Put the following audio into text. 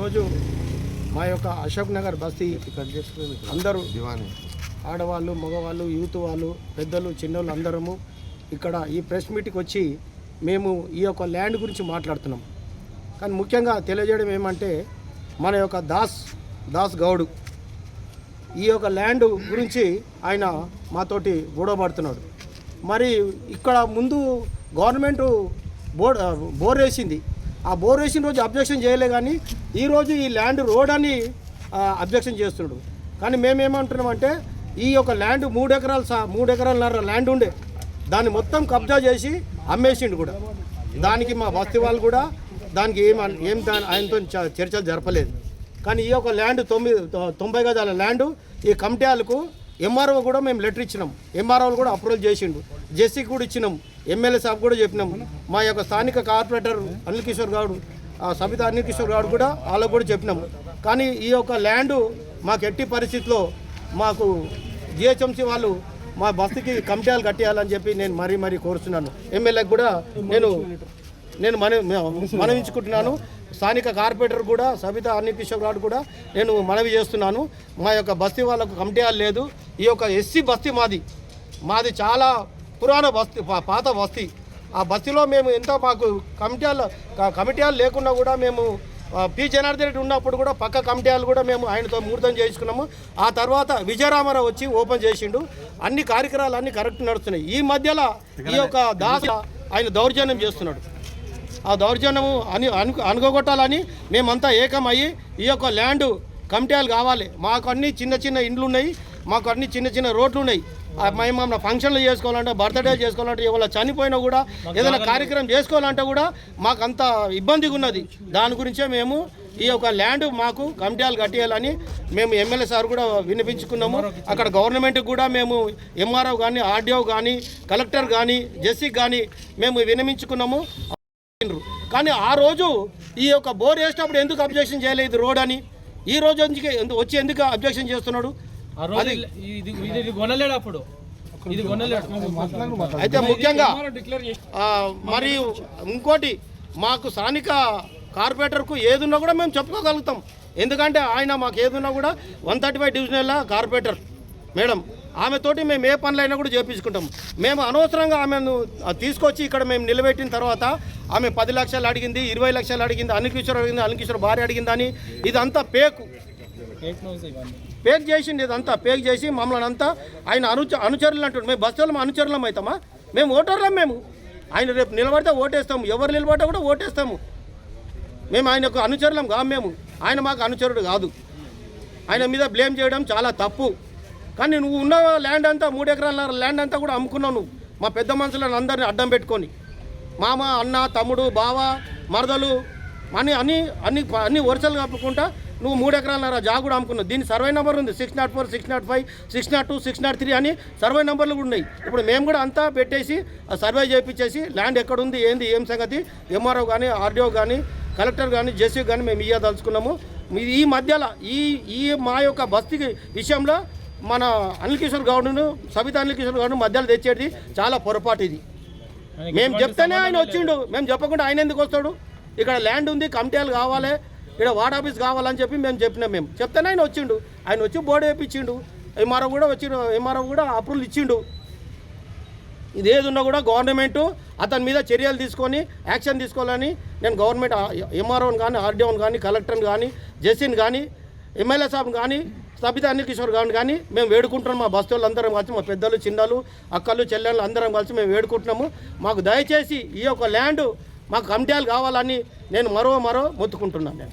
ఈరోజు మా యొక్క అశోక్ నగర్ బస్తీ అందరూ ఆడవాళ్ళు మగవాళ్ళు యూత్ వాళ్ళు పెద్దలు చిన్నోళ్ళు అందరము ఇక్కడ ఈ ప్రెస్ మీట్కి వచ్చి మేము ఈ యొక్క ల్యాండ్ గురించి మాట్లాడుతున్నాం. కానీ ముఖ్యంగా తెలియజేయడం ఏమంటే మన యొక్క దాస్ దాస్ గౌడ్ ఈ యొక్క ల్యాండ్ గురించి ఆయన మాతోటి గొడవపడుతున్నాడు. మరి ఇక్కడ ముందు గవర్నమెంట్ బోర్ బోర్ వేసింది. ఆ బోర్ వేసిన రోజు అబ్జెక్షన్ చేయలే కానీ ఈరోజు ఈ ల్యాండ్ రోడ్ అని అబ్జెక్షన్ చేస్తున్నాడు. కానీ మేమేమంటున్నామంటే ఈ యొక్క ల్యాండ్ మూడు ఎకరాలు సా మూడు ఎకరాలన్నర ల్యాండ్ ఉండే. దాన్ని మొత్తం కబ్జా చేసి అమ్మేసిండు కూడా. దానికి మా బస్తీ వాళ్ళు కూడా దానికి ఏం ఏం దాని ఆయనతో చ- చర్చలు జరపలేదు. కానీ ఈ యొక్క ల్యాండ్ తొమ్మిది తొంభై గజాల ల్యాండ్ ఈ కమిటీలకు ఎంఆర్ఓ కూడా మేము లెటర్ ఇచ్చినాం. ఎంఆర్ఓలు కూడా అప్రూవల్ చేసిండు. జెస్సీకి కూడా ఇచ్చినాం. ఎమ్మెల్యే సాబ్ కూడా చెప్పినాం. మా యొక్క స్థానిక కార్పొరేటర్ అనిల్ కిషోర్ గౌడ్ సబిత అనిల్ కిషోర్ గౌడ్ కూడా వాళ్ళకు కూడా చెప్పినాం. కానీ ఈ యొక్క ల్యాండ్ మాకు ఎట్టి పరిస్థితిలో మాకు జిహెచ్ఎంసీ వాళ్ళు మా బస్తీకి కమిటీలు కట్టేయాలని చెప్పి నేను మరీ మరీ కోరుతున్నాను ఎమ్మెల్యేకి కూడా నేను నేను మన మనవించుకుంటున్నాను. స్థానిక కార్పొరేటర్ కూడా సబిత అనిల్ కిషోర్ గౌడ్ కూడా నేను మనవి చేస్తున్నాను. మా యొక్క బస్తీ వాళ్ళకు కమిటీ లేదు. ఈ యొక్క ఎస్సీ బస్తీ మాది. మాది చాలా పురాణ బస్తీ పాత బస్తీ. ఆ బస్తీలో మేము ఎంత మాకు కమిటీలు కమిటీలు లేకుండా కూడా మేము పి. జనార్దన్ రెడ్డి ఉన్నప్పుడు కూడా పక్క కమిటీలు కూడా మేము ఆయనతో ముహూర్తం చేయించుకున్నాము. ఆ తర్వాత విజయరామారావు వచ్చి ఓపెన్ చేసిండు. అన్ని కార్యక్రమాలు అన్ని కరెక్ట్ నడుస్తున్నాయి. ఈ మధ్యలో ఈ యొక్క దాస ఆయన దౌర్జన్యం చేస్తున్నాడు. ఆ దౌర్జన్యము అని అను అనుకోగొట్టాలని మేమంతా ఏకమయ్యి ఈ యొక్క ల్యాండ్ కమిటీలు కావాలి. మాకు అన్ని చిన్న చిన్న ఇండ్లు ఉన్నాయి మాకు అన్ని చిన్న చిన్న రోడ్లు ఉన్నాయి. మేము ఏమన్నా ఫంక్షన్లు చేసుకోవాలంటే బర్త్డే చేసుకోవాలంటే ఇవాళ చనిపోయినా కూడా ఏదైనా కార్యక్రమం చేసుకోవాలంటే కూడా మాకు అంత ఇబ్బందిగా ఉన్నది. దాని గురించే మేము ఈ యొక్క ల్యాండ్ మాకు కమిటీలు కట్టేయాలని మేము ఎమ్మెల్యే సార్ కూడా వినిపించుకున్నాము. అక్కడ గవర్నమెంట్కి కూడా మేము ఎంఆర్ఓ కానీ ఆర్డీఓ కానీ కలెక్టర్ కానీ జెస్సీకి కానీ మేము వినిపించుకున్నాము. కానీ ఆ రోజు ఈ యొక్క బోర్ వేసినప్పుడు ఎందుకు అబ్జెక్షన్ చేయలేదు రోడ్ అని? ఈ రోజు వచ్చి ఎందుకు అబ్జెక్షన్ చేస్తున్నాడు? ఆ రోజు ఇది ఇది ఇది కొనలేడు అప్పుడు. ఇది కొనలేడు. అయితే ముఖ్యంగా ఆ, మరియు ఇంకోటి మాకు స్థానిక కార్పొరేటర్కు ఏదున్నా కూడా మేము చెప్పుకోగలుగుతాం. ఎందుకంటే ఆయన మాకు ఏదున్నా కూడా one thirty five divisional corporator madam. ఆమెతోటి మేము ఏ పనులైనా కూడా చేపించుకుంటాం. మేము అనవసరంగా ఆమెను తీసుకొచ్చి ఇక్కడ మేము నిలబెట్టిన తర్వాత ఆమె పది లక్షలు అడిగింది ఇరవై లక్షలు అడిగింది అనిల్ కిషోర్ అడిగింది అనిల్ కిషోర్ భార్య అడిగిందని ఇదంతా పేకు. పేక్ చేసింది ఇదంతా పేక్ చేసి మమ్మల్ని అంతా ఆయన అనుచ అనుచరులు అంటుండే. మేము బస్సులో అనుచరులం అవుతామా? మేము ఓటర్లం మేము. ఆయన రేపు నిలబడితే ఓటేస్తాము. ఎవరు నిలబడితే కూడా ఓటేస్తాము. మేము ఆయనకు అనుచరులం కా మేము. ఆయన మాకు అనుచరుడు కాదు. ఆయన మీద బ్లేమ్ చేయడం చాలా తప్పు. కానీ నువ్వు ఉన్న ల్యాండ్ అంతా మూడు ఎకరాల ల్యాండ్ అంతా కూడా అమ్ముకున్నావు నువ్వు. మా పెద్ద మనుషులను అందరిని అడ్డం పెట్టుకొని. మామ అన్న తమ్ముడు బావ మరదలు అని అన్ని అన్ని అన్ని వరుసలు కప్పుకుంటా నువ్వు మూడు ఎకరాలన్నర జాగు కూడా అమ్ముకున్నావు. దీని సర్వే నెంబర్ ఉంది. Six nought four six nought five six nought two six nought three అని సర్వే నెంబర్లు కూడా ఉన్నాయి. ఇప్పుడు మేము కూడా అంతా పెట్టేసి ఆ సర్వే చేయించేసి ల్యాండ్ ఎక్కడుంది ఏంది ఏం సంగతి ఎంఆర్ఓ కానీ ఆర్డీఓ కానీ కలెక్టర్ కానీ జేసీ కానీ మేము ఇయ్యదలుచుకున్నాము. మీ ఈ మధ్యలో ఈ ఈ మా యొక్క బస్తీ విషయంలో మన అనిల్ కిషోర్ గౌడ్ను సబిత అనిల్ కిషోర్ గౌడ్ను మధ్యలో తెచ్చేది చాలా పొరపాటు ఇది. మేము చెప్తేనే ఆయన వచ్చిండు. మేము చెప్పకుండా ఆయన ఎందుకు వస్తాడు? ఇక్కడ ల్యాండ్ ఉంది కమిటీలు కావాలి ఇక్కడ వార్డ్ ఆఫీస్ కావాలని చెప్పి మేము చెప్పినాం మేము. చెప్తేనే ఆయన వచ్చిండు. ఆయన వచ్చి బోర్డు వేయించిండు ఎంఆర్ఓ కూడా వచ్చిండు. ఎంఆర్ఓ కూడా అప్రూవల్ ఇచ్చిండు. ఇది ఉన్నా కూడా గవర్నమెంట్ అతని మీద చర్యలు తీసుకొని యాక్షన్ తీసుకోవాలని నేను గవర్నమెంట్ ఎంఆర్ఓని కానీ ఆర్డీఓని కానీ కలెక్టర్ని కానీ జెస్సీని కానీ ఎమ్మెల్యే సాబ్ని కానీ సబిత అనిల్ కిషోర్ గారిని కానీ మేము వేడుకుంటున్నాం. మా బస్తు అందరం కలిసి మా పెద్దలు చిన్నలు అక్కలు చెల్లెళ్ళు అందరం కలిసి మేము వేడుకుంటున్నాము. మాకు దయచేసి ఈ యొక్క ల్యాండ్ మాకు కమిటీలు కావాలని నేను మరో మరో మొత్తుకుంటున్నాను నేను.